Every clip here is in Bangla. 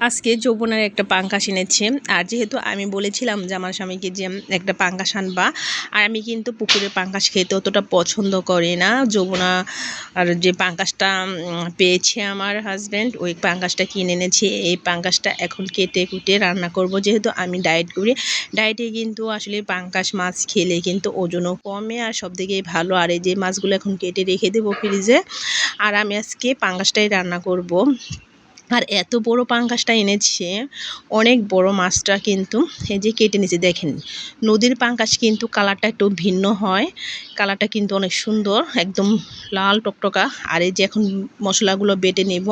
আজকে যৌবনের একটা পাঙ্কাশ এনেছে। আর যেহেতু আমি বলেছিলাম যে আমার স্বামীকে যে একটা পাঙ্কাশ আনবা, আর আমি কিন্তু পুকুরের পাঙ্কাশ খেতে অতটা পছন্দ করি না। যৌবনা আর যে পাঙ্কাশটা পেয়েছে আমার হাজব্যান্ড ওই পাঙ্কাশটা কিনে এনেছে। এই পাঙ্কাশটা এখন কেটে কুটে রান্না করব। যেহেতু আমি ডায়েট করি ডায়েটে কিন্তু আসলে পাঙ্কাশ মাছ খেলে কিন্তু ওজনও কমে আর সব থেকে ভালো। আর এই যে মাছগুলো এখন কেটে রেখে দেবো ফ্রিজে আর আমি আজকে পাঙ্কাশটাই রান্না করব। আর এত বড় পাঙ্কাশটা এনেছে, অনেক বড় মাছটা কিন্তু এই যে কেটে নিয়েছে, দেখেন। নদীর পাঙ্কাশ কিন্তু কালারটা একটু ভিন্ন হয়, কালারটা কিন্তু অনেক সুন্দর, একদম লাল টকটকা। আর এই যে এখন মশলাগুলো বেটে নেব,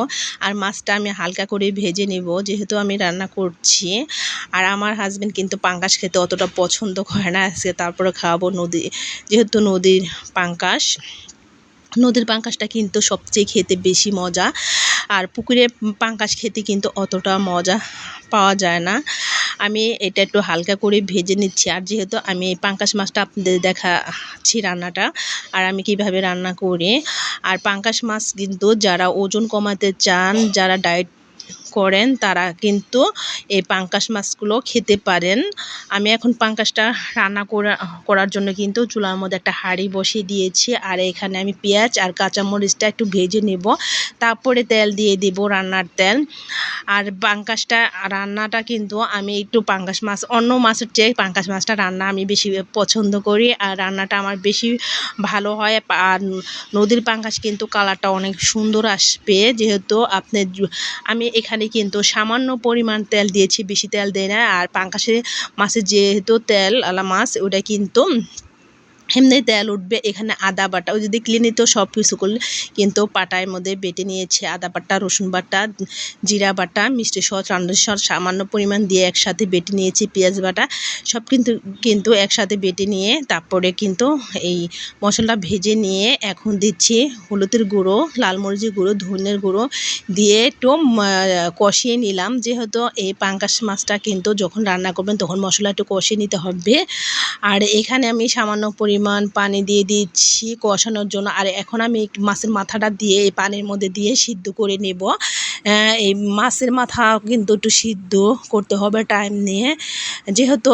আর মাছটা আমি হালকা করে ভেজে নেব, যেহেতু আমি রান্না করছি। আর আমার হাজব্যান্ড কিন্তু পাঙ্কাশ খেতে অতটা পছন্দ করে না, আজকে তারপরে খাওয়াবো নদী, যেহেতু নদীর পাঙ্কাশ নদীর পাঙ্কাশটা কিন্তু সবচেয়ে খেতে বেশি মজা। আর পুকুরে পাঙ্কাশ খেতে কিন্তু অতটা মজা পাওয়া যায় না। আমি এটা একটু হালকা করে ভেজে নিচ্ছি। আর যেহেতু আমি এই পাঙ্কাশ মাছটা আপনাদের দেখাচ্ছি রান্নাটা, আর আমি কীভাবে রান্না করি। আর পাঙ্কাশ মাছ কিন্তু যারা ওজন কমাতে চান, যারা ডায়েট করেন, তারা কিন্তু এই পাঙ্কাশ মাছগুলো খেতে পারেন। আমি এখন পাঙ্কাশটা রান্না করা, করার জন্য কিন্তু চুলার মধ্যে একটা হাঁড়ি বসিয়ে দিয়েছি। আর এখানে আমি পেঁয়াজ আর কাঁচামরিচটা একটু ভেজে নেব। তারপরে তেল দিয়ে দেব রান্নার তেল। আর পাঙ্কাশটা, রান্নাটা কিন্তু আমি একটু পাঙ্কাশ মাছ, অন্য মাছের চেয়ে পাঙ্কাশ মাছটা রান্না আমি বেশি পছন্দ করি। আর রান্নাটা আমার বেশি ভালো হয়। আর নদীর পাঙ্কাশ কিন্তু কালারটা অনেক সুন্দর আসবে, যেহেতু আপনি আমি এখানে কিন্তু সামান্য পরিমাণ তেল দিয়েছি, বেশি তেল দেয় না। আর পাঙ্কাশে মাছের যেহেতু তেল, আলা মাছ, ওটা কিন্তু এমনি তেল উঠবে, এখানে আদা বাটা, ওই যদি ক্লিনি তো সব কিছু করলে কিন্তু পাটার মধ্যে বেটে নিয়েছে আদা বাটা, রসুন বাটা, জিরা বাটা, মিষ্টি সস রান্নার সস সামান্য পরিমাণ দিয়ে একসাথে বেটে নিয়েছি পেঁয়াজ বাটা, সব কিন্তু কিন্তু একসাথে বেটে নিয়ে তারপরে কিন্তু এই মশলাটা ভেজে নিয়ে এখন দিচ্ছি হলুদের গুঁড়ো, লাল মরিচের গুঁড়ো ধনের গুঁড়ো দিয়ে একটু কষিয়ে নিলাম, যেহেতু এই পাঙ্কাশ মাছটা কিন্তু যখন রান্না করবেন তখন মশলা একটু কষিয়ে নিতে হবে। আর এখানে আমি সামান্য পরিমাণ পানি দিয়ে দিচ্ছি কষানোর জন্য। আর এখন আমি মাছের মাথাটা দিয়ে এই পানির মধ্যে দিয়ে সিদ্ধ করে নেব। এই মাছের মাথা কিন্তু একটু সিদ্ধ করতে হবে টাইম নিয়ে। যেহেতু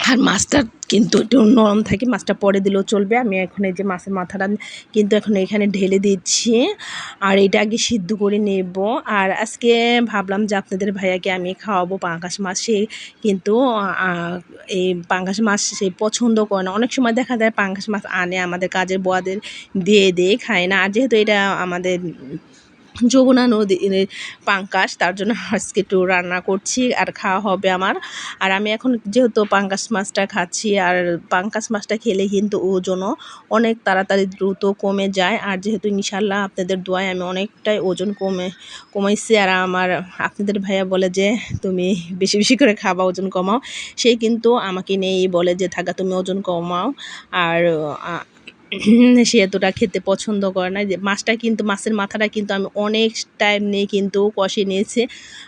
আর মাছটা কিন্তু একটু নরম থাকে, মাছটা পরে দিলেও চলবে। আমি এখন এই যে মাছের মাথাটা কিন্তু এখন এখানে ঢেলে দিচ্ছি আর এটা আগে সিদ্ধ করে নেব। আর আজকে ভাবলাম যে আপনাদের ভাইয়াকে আমি খাওয়াবো পাঙ্গাস মাছ। সে কিন্তু এই পাঙ্গাস মাছ সে পছন্দ করে না। অনেক সময় দেখা যায় পাঙ্গাস মাছ আনে আমাদের কাজের বয়াদের দিয়ে দিয়ে, খায় না। আর যেহেতু এটা আমাদের যমুনা নদীর পাঙ্কাশ, তার জন্য আজকে একটু রান্না করছি আর খাওয়া হবে আমার। আর আমি এখন যেহেতু পাঙ্কাশ মাছটা খাচ্ছি, আর পাঙ্কাশ মাছটা খেলে কিন্তু ওজনও অনেক তাড়াতাড়ি দ্রুত কমে যায়। আর যেহেতু ইনশাল্লাহ আপনাদের দোয়ায় আমি অনেকটাই ওজন কমে, কমাইছি, আর আমার আপনাদের ভাইয়া বলে যে, তুমি বেশি বেশি করে খাবা, ওজন কমাও। সেই কিন্তু আমাকে নেই বলে যে, থাকা, তুমি ওজন কমাও। আর সে এতটা খেতে পছন্দ করে না। যে মাছটা কিন্তু, মাছের মাথাটা কিন্তু আমি অনেক টাইম নিয়ে কিন্তু কষে নিয়েছে।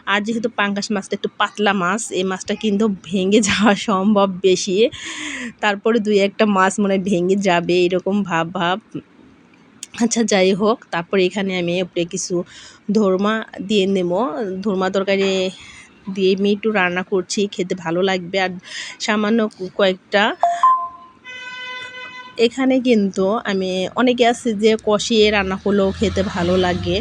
আর যেহেতু পাঙ্গাস মাছটা একটু পাতলা মাছ, এই মাছটা কিন্তু ভেঙে যাওয়া সম্ভব বেশি। তারপরে দুই একটা মাছ মনে ভেঙে যাবে, এরকম ভাব ভাব। আচ্ছা যাই হোক, তারপরে এখানে আমি উপরে কিছু ধর্মা দিয়ে নেব। ধর্মা তরকারি দিয়ে আমি একটু রান্না করছি, খেতে ভালো লাগবে। আর সামান্য কয়েকটা এখানে কিন্তু আমি অনেকে আছে যে কষিয়ে রান্না করলেও খেতে ভালো লাগে।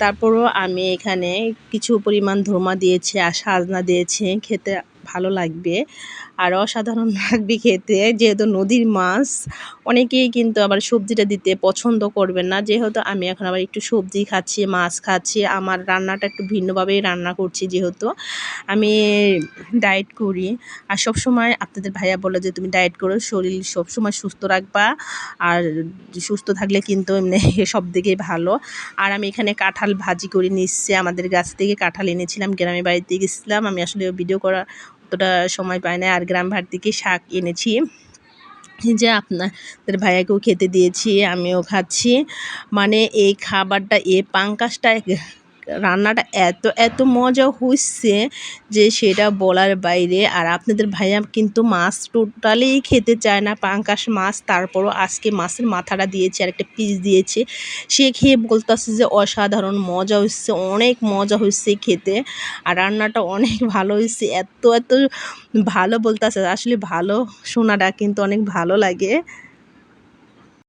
তারপরও আমি এখানে কিছু পরিমাণ ধর্মা দিয়েছি আর সাজনা দিয়েছি। খেতে ভালো লাগবে। আর অসাধারণ লাগবে খেতে। যেহেতু নদীর মাছ, অনেকেই কিন্তু আবার সবজিটা দিতে পছন্দ করবেন না। যেহেতু আমি এখন আবার একটু সবজি খাচ্ছি, মাছ খাচ্ছি, আমার রান্নাটা একটু ভিন্নভাবেই রান্না করছি যেহেতু। আমি ডায়েট করি। আর সব সময় আপনাদের ভাইয়া বলে যে, তুমি ডায়েট করো, শরীর সব সময় সুস্থ রাখবা। আর সুস্থ থাকলে কিন্তু এমনি সব দিকেই ভালো। আর আমি এখানে কাঁঠাল ভাজি করে নিচ্ছি আমাদের গাছ থেকে কাঁঠাল এনেছিলাম, গ্রামের বাড়িতে গেছিলাম। আমি আসলে ভিডিও করা অতটা সময় পায় না, আর গ্রাম ভাট থেকে শাক এনেছি। যে আপনাদের ভাইয়াকেও খেতে দিয়েছি, আমিও খাচ্ছি। মানে এই খাবারটা এ পাঙ্কাশটা রান্নাটা এত এত মজা হচ্ছে যে সেটা বলার বাইরে। আর আপনাদের ভাইয়া কিন্তু মাছ টোটালি খেতে চায় না। পাঙ্কাশ মাছ, তারপরও আজকে মাছের মাথাটা দিয়েছে আর একটা পিস দিয়েছে। সে খেয়ে বলতেছে যে অসাধারণ মজা হচ্ছে অনেক মজা হচ্ছে খেতে। আর রান্নাটা অনেক ভালো হয়েছে এত এত ভালো বলতেছে। আসলে ভালো শোনাটা কিন্তু অনেক ভালো লাগে।